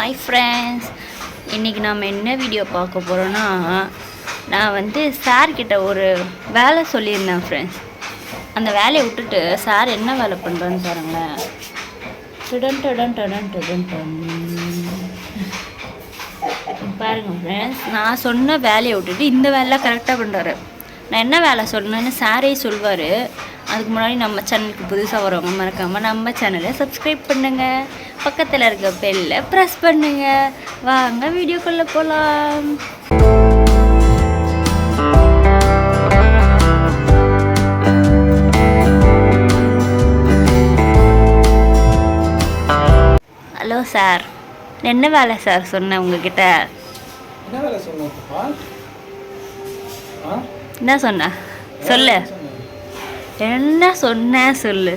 Hi friends இன்றைக்கி நாம் என்ன வீடியோ பார்க்க போகிறோன்னா நான் வந்து சார்கிட்ட ஒரு வேலை சொல்லியிருந்தேன் ஃப்ரெண்ட்ஸ் அந்த வேலையை விட்டுட்டு சார் என்ன வேலை பண்ணுறான்னு பாருங்களேன். டுடன் டுடன் டுடன் டுடன் டன். பாருங்க ஃப்ரெண்ட்ஸ் நான் சொன்ன வேலையை விட்டுட்டு இந்த வேலை கரெக்டாக பண்ணுறாரு நான் என்ன வேலை சொல்லணும்னு சாரே சொல்வார். அதுக்கு முன்னாடி நம்ம சேனலுக்கு புதுசாக வரவங்க மறக்காமல் நம்ம சேனலை சப்ஸ்கிரைப் பண்ணுங்க. பக்கத்தில் இருக்க பெல்ல ப்ரெஸ் பண்ணுங்கள் வாங்க வீடியோக்குள்ளே போகலாம் ஹலோ சார் என்ன வேலை சார் சொன்னேன் உங்ககிட்ட? என்ன வேலை சொன்னேன் என்ன சொன்ன? சொல்லு. என்ன சொன்ன? சொல்லு.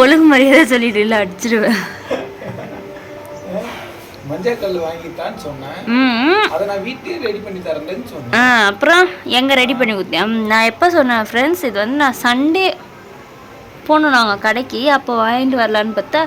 ஒழுங்கு மரியாதை சொல்லிட்டு இல்லை அடிச்சிடுவேன் மஞ்சள் கல் சொன்னேன். அப்புறம் எங்கே ரெடி பண்ணி கொடுத்தேன் நான் எப்போ சொன்னேன் ஃப்ரெண்ட்ஸ் இது வந்து நான் சண்டே போனோம் நாங்கள் கடைக்கு. அப்போ வாங்கிட்டு வரலான்னு பார்த்தா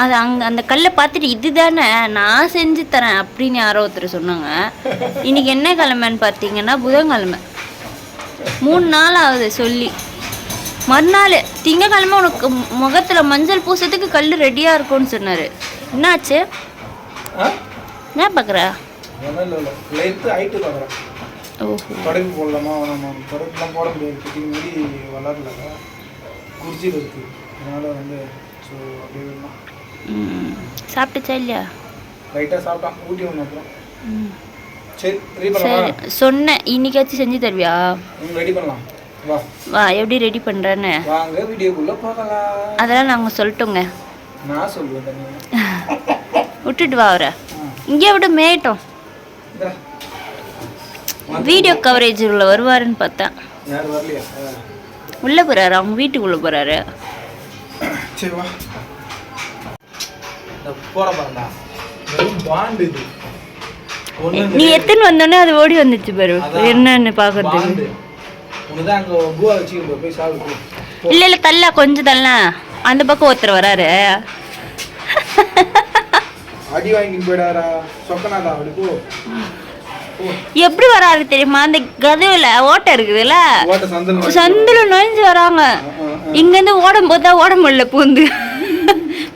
அது அங்கே அந்த கல்லை பார்த்துட்டு இதுதானே நான் செஞ்சு தரேன் அப்படின்னு யாரோ ஒருத்தர் சொன்னாங்க. இன்னைக்கு என்ன கிழமைன்னு பார்த்தீங்கன்னா புதன்கிழமை. மூணு நாள் ஆகுது சொல்லி. மறுநாள் திங்கக்கிழமை உனக்கு முகத்தில் மஞ்சள் பூசத்துக்கு கல் ரெடியாக இருக்கும்னு சொன்னார். என்னாச்சு? என்ன பார்க்குற ஒன்றும் இல்லை இல்லை. லைட்டு ஹைட்டு பார்க்குறேன் ஓஹோ. தொடர்பு போடலாமா வேணாமா? தொடர்புலாம் போட முடியாது. குட்டி முடி வளரல. குறிச்சியில் இருக்கு. அதனால வந்து ஸோ அப்படியே வேணும் ம். சாப்பிட்டுச்சா இல்லையா? லைட்டாக சாப்பிட்டான். ஊட்டி ஒன்று அப்புறம். சரி சொன்னேன் இன்னைக்காச்சும் செஞ்சு தருவியா? ம் ரெடி பண்ணலாம். வா. எப்படி ரெடி பண்ணுறேன்னு வாங்க வீடியோக்குள்ளே பார்க்கலாம் அதெல்லாம் நாங்கள் சொல்லிட்டோங்க. நான் சொல்லுவேன் தனியாக விட்டுட்டு வா அவரை. இங்கே விட மேயட்டும். இந்தா. வீடியோ கவரேஜ் உள்ள வருவாருன்னு பார்த்தேன். உள்ளே போகிறாரு அவங்க வீட்டுக்குள்ளே சரி வா. போற பாருடா. பாண்டு இது. நீ எத்தனை வந்தோடனே அது ஓடி வந்துச்சு பாரு. என்னன்னு பார்க்கறதுக்கு. இல்லை இல்லை தள்ள கொஞ்சம் தள்ள. அந்த பக்கம் ஒருத்தர் வராரு. அடி வாங்கிட்டு போயிடாரா? சொக்கனாதா அப்படி போ. எப்படி வராரு தெரியுமா? அந்த கதவுல ஓட்டை இருக்குதுல்ல? சந்தில நுழைஞ்சு வராங்க. இங்கேருந்து ஓடும் போது தான் ஓட முடியல பூந்து.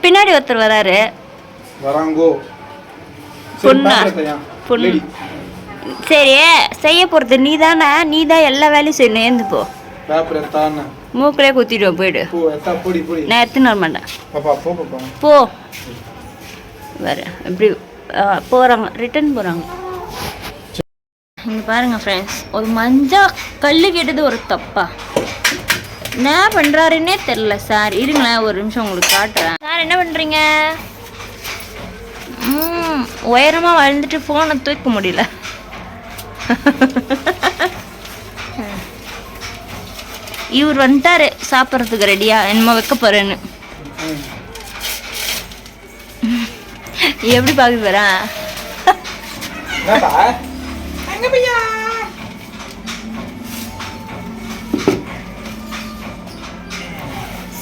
பின்னாடி ஒருத்தர் வராரு. வராங்கோ. பொண்ணா? பொண்ணு. சரி செய்ய போறது நீ தானே நீ தான் எல்லா வேலையும் செய்யணும். ஏந்து போ. மூக்கிலே குத்திடுவோம் போயிடு. நான் எடுத்துன்னு வர மாட்டேன் போ வேற எப்படி ஆ, போறாங்க ரிட்டர்ன் போறாங்க. இங்க பாருங்க ஃப்ரெண்ட்ஸ் ஒரு மஞ்சா கல்லு கேட்டது ஒரு தப்பா. என்ன பண்றாருன்னே தெரில சார் இருங்களேன் ஒரு நிமிஷம் உங்களுக்கு காட்டுறேன். சார் என்ன பண்றீங்க? ம் உயரமா வளர்ந்துட்டு ஃபோனை தூக்க முடியல. இவர் வந்துட்டாரு சாப்பிட்றதுக்கு ரெடியா என்னமோ வைக்க போறேன்னு. எப்படி பார்க்குது வரா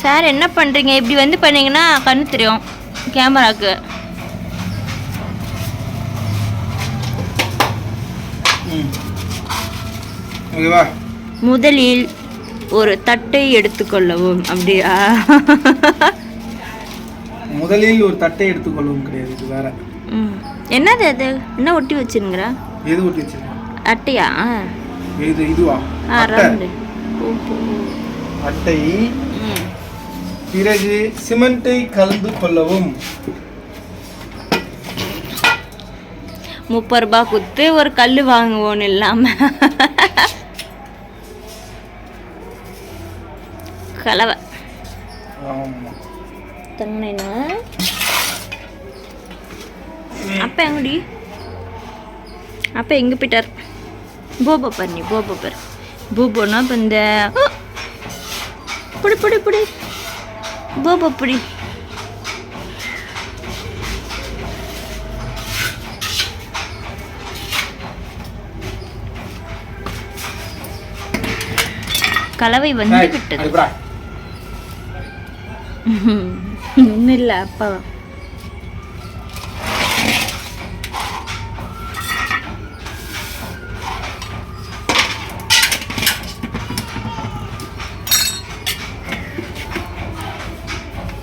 சார் என்ன பண்ணுறீங்க இப்படி வந்து பண்ணீங்கன்னா கண்ணு தெரியும் கேமராக்கு. ஓகேவா? முதலில் ஒரு தட்டை எடுத்துக்கொள்ளவும் அப்படியா? முதலில் ஒரு தட்டை எடுத்துக்கொள்ளவும் கிடையாது இது வேற. என்னது அது? என்ன ஒட்டி வச்சுருங்கிற எது ஒட்டி வச்சிருக்கேன் அட்டையா? இது இதுவா? அட்டை. ரவுண்டு. பிறகு சிமெண்ட்டை கலந்து கொள்ளவும். முப்பது ரூபா கொடுத்து ஒரு கல் வாங்குவோன்னு இல்லாமல் கலவை. தங்கண்ணா அப்பா எங்கடி? அப்பா எங்கே போயிட்டார்? போபா பாரு நீ போபா பாரு. போபோனா இப்போ இந்த! புடி புடி புடி. போபா புடி. கலவை வந்து விட்டது. ஒன்றும் இல்லை அப்பா. தான்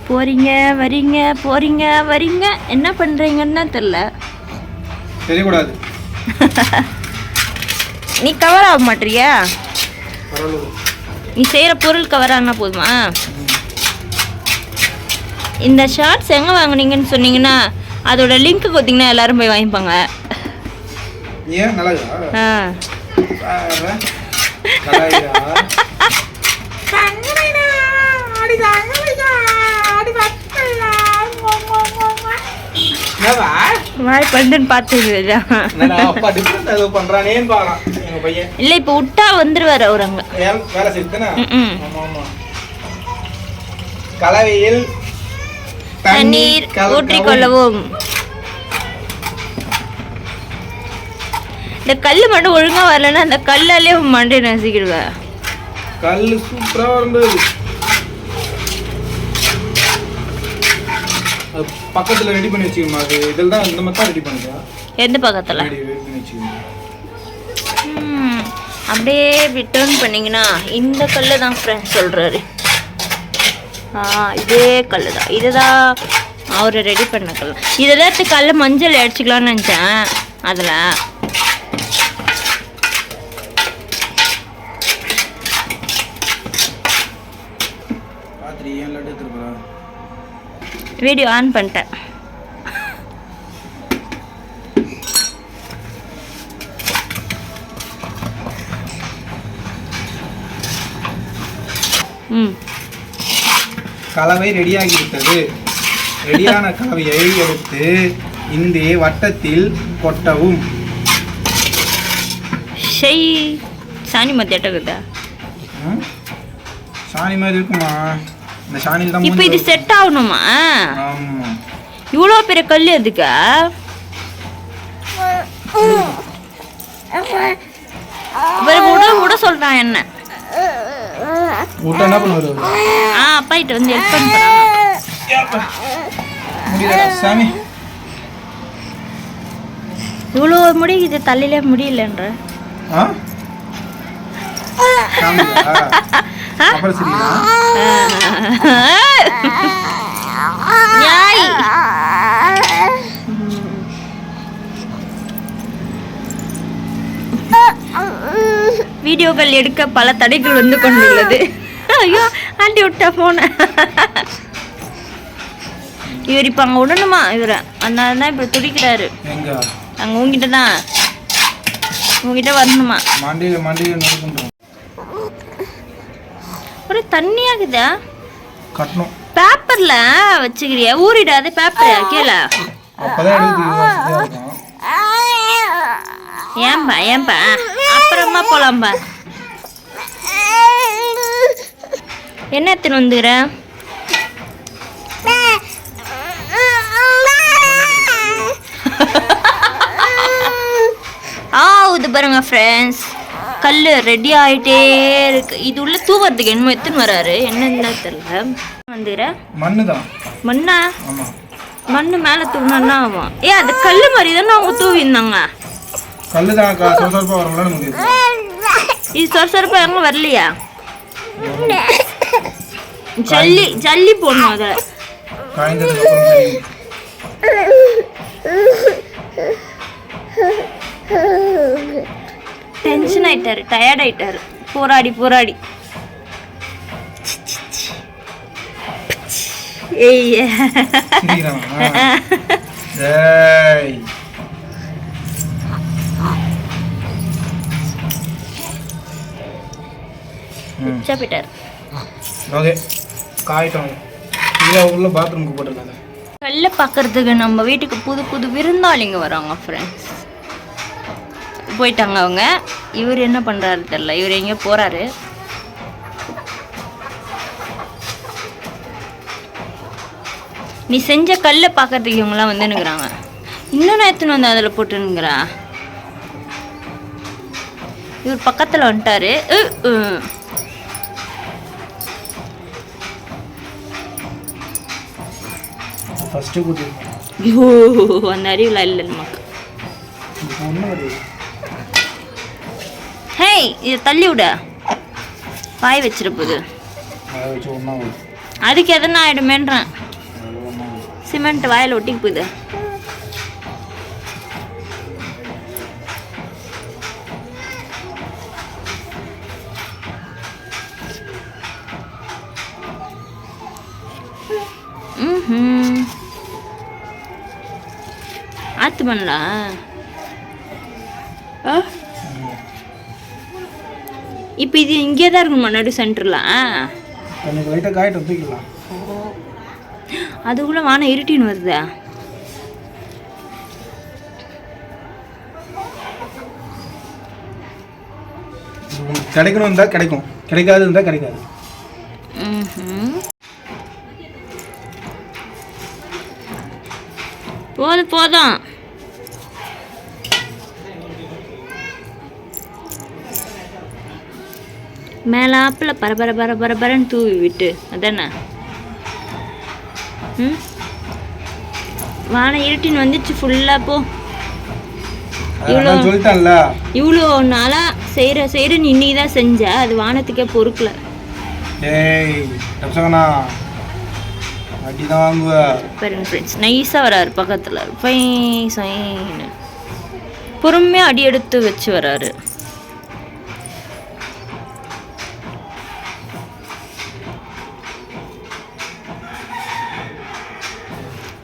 போறீங்க வரீங்க போறீங்க வரீங்க. என்ன பண்றீங்கன்னா தெரியல தெரியக்கூடாது. நீ கவர் ஆக மாட்டியா? நீ செய்யற பொருள் கவர் ஆனா போதுமா? இந்த ஷார்ட்ஸ் எங்கே வாங்குனீங்கன்னு சொன்னீங்கன்னா அதோட லிங்க் கொடுத்தீங்கன்னா எல்லாரும் போய் வாங்கிப்பாங்க? வாய் பண்ணுன்னு பையன். இல்லை இப்போ விட்டா வந்துருவார் அவர் அங்கே. கலவையில் தண்ணீர். ஊற்றிக்கொள்ளவும். இந்த கல் மட்டும் ஒழுங்கா வரலன்னா அந்த கல்லாலே மண்டை நசிக்கிடுவேன் கல்லு சூப்பரா இருந்தது பக்கத்துல ரெடி பண்ணி வச்சுக்கணும்? அது இதில் தான் இந்த மாதிரி தான் ரெடி பண்ணிக்கலாம் எந்த பக்கத்தில்? அப்படியே இப்படி டேர்ன் பண்ணீங்கன்னா இந்த கல்லு தான் ஃப்ரெண்ட்ஸ் சொல்கிறாரு ஆ இதே கல்லு தான் இதுதான் அவர் ரெடி பண்ண கல் இதில் எடுத்து கல்ல மஞ்சள் அடிச்சுக்கலாம்னு நினச்சேன் அதில். வீடியோ ஆன் பண்ணிட்டேன். கலவை ரெடியாகி விட்டது ரெடியான கலவையை எடுத்து இந்த வட்டத்தில் கொட்டவும். ஷெய் சாணி மத்தியாட்டக்குதா ம்? சாணி மாதிரி இருக்குமா? இந்த சாணியில் தான் இப்போ இது செட் ஆகணுமா? இவ்வளோ பெரிய கல் எதுக்கா? விட விட சொல்கிறான் என்ன? விட்டா என்ன பண்ணுவாரு ஆ அப்பா கிட்ட வந்து ஹெல்ப் பண்ணுறாங்க சாமி. இவ்வளோ முடி இது தலையிலே முடியலன்ற வீடியோக்கள் எடுக்க பல தடைகள் வந்து கொண்டுள்ளது. ஐயோ ஆண்டி விட்டா போன இவர் இப்போ அங்கே விடணுமா? இவரை. அதனால தான் இப்போ துடிக்கிறாரு. அங்கே உங்ககிட்ட தான். உங்ககிட்ட வரணுமா? ஒரு தண்ணியாகுதா? கட்டணும். பேப்பர்ல வச்சுக்கிறியா? ஊறிடாது பேப்பர் கீழ. ஏன்பா ஏன்பா? அப்புறமா போலாம்பா. என்ன எத்தனை வந்துக்கிற ஆ இது பாருங்க ஃப்ரெண்ட்ஸ் கல் ரெடி ஆயிட்டே இருக்கு. இது உள்ள தூவறதுக்கு என்னமோ எத்தனை வராரு. என்னன்னு தெரியல. வந்துக்கிற மண்ணு? தான் மண்ணா மண்ணு மேலே தூவினா ஆகும்? ஏ அது கல் மாதிரி தானே அவங்க தூவிருந்தாங்க கல்லு தான் சொசொரப்பா வரும்ல நமக்கு இது எங்க வரலையா? ஜல்லி ஜல்லி போடணும் அதை. டென்ஷன் ஆயிட்டாரு டயர்ட் ஆயிட்டாரு. போராடி போராடி. ஏய். உச்சா போயிட்டாரு. ஓகே. காயிட்டோம். இதில் உள்ள பாத்ரூமுக்கு போட்டுருக்காங்க. கல்ல பார்க்கறதுக்கு நம்ம வீட்டுக்கு புது புது விருந்தாளிங்க வராங்க ஃப்ரெண்ட்ஸ் போயிட்டாங்க அவங்க. இவர் என்ன பண்ணுறாரு தெரில இவர் எங்கேயோ போகிறாரு நீ செஞ்ச கல்லை பார்க்கறதுக்கு இவங்கெல்லாம் வந்துனுக்குறாங்க இன்னும் நான் எத்தனை வந்து அதில் போட்டுனுங்கிறா இவர் பக்கத்தில் வந்துட்டாரு. ஃபஸ்ட்டு கூட்டி ஐயோ அந்த அறிவில் இல்லை நமக்கு ஹேய் இதை தள்ளி விட. வாய் வச்சிட போகுது. அதை வச்சு ஒன்றா அதுக்கு எதனா ஆயிடுமேன்றேன். சிமெண்ட் வாயில் ஒட்டிக்கு போகுது. ஆத்து ஆ? இப்போ இது இங்கே தான் இருக்கணுமா நடு சென்டரில் அதுக்குள்ளே வானம் இருட்டின்னு வருதா? கிடைக்கணும் இருந்தால் கிடைக்கும். கிடைக்காது இருந்தால் கிடைக்காது. ம்ஹும். போதும் போதும். மேலாப்பில் பரபர பர பரபரன்னு தூவி விட்டு அதானே? ம்? வானம் இருட்டின்னு வந்துச்சு ஃபுல்லாக போ. சொல்லிட்டேன்ல இவ்வளோ நாளாக செய்கிற செய்கிற நீ இன்னைக்கு தான் செஞ்ச அது வானத்துக்கே பொறுக்கல. ஏய் பாருங்க ஃப்ரெண்ட்ஸ் நைஸாக வராரு பக்கத்தில். ஃபை சைன்னு பொறுமையாக அடி எடுத்து வச்சு வராரு.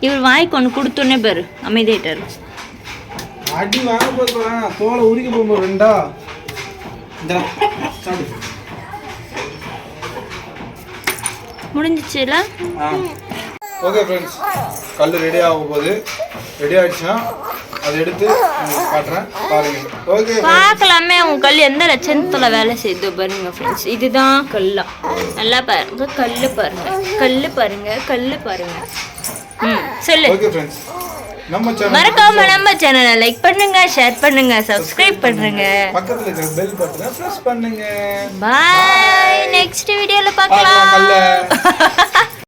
இவர் வாய்க்கு ஒன்று கொடுத்தோன்னே பாரு அமைதியாயிட்டாரு அடி வாங்க போகிறேன் தோலை உரிக்க போகும்போது ரெண்டா? முடிஞ்சிச்சுல? ஓகே ஃப்ரெண்ட்ஸ் கல் ரெடி ஆகும் போது ரெடி ஆயிடுச்சுன்னா அதை எடுத்து காட்டுறேன். பாருங்க. ஓகே பார்க்கலாமே உங்க கல் எந்த லட்சணத்துல வேலை செய்யுது பாருங்க ஃப்ரெண்ட்ஸ் இதுதான் கல்லா. நல்லா பாருங்க கல்லு பாருங்க கல்லு பாருங்க கல்லு பாருங்க. ம் சொல்லு. ஓகே ஃப்ரெண்ட்ஸ் நம்ம சேனல் மறக்காம நம்ம சேனலை லைக் பண்ணுங்க ஷேர் பண்ணுங்க சப்ஸ்கிரைப் பண்ணுங்க. பக்கத்தில் இருக்கிற பெல் பட்டனை ப்ரெஸ் பண்ணுங்க. பாய் நெக்ஸ்ட் வீடியோல பார்க்கலாம்.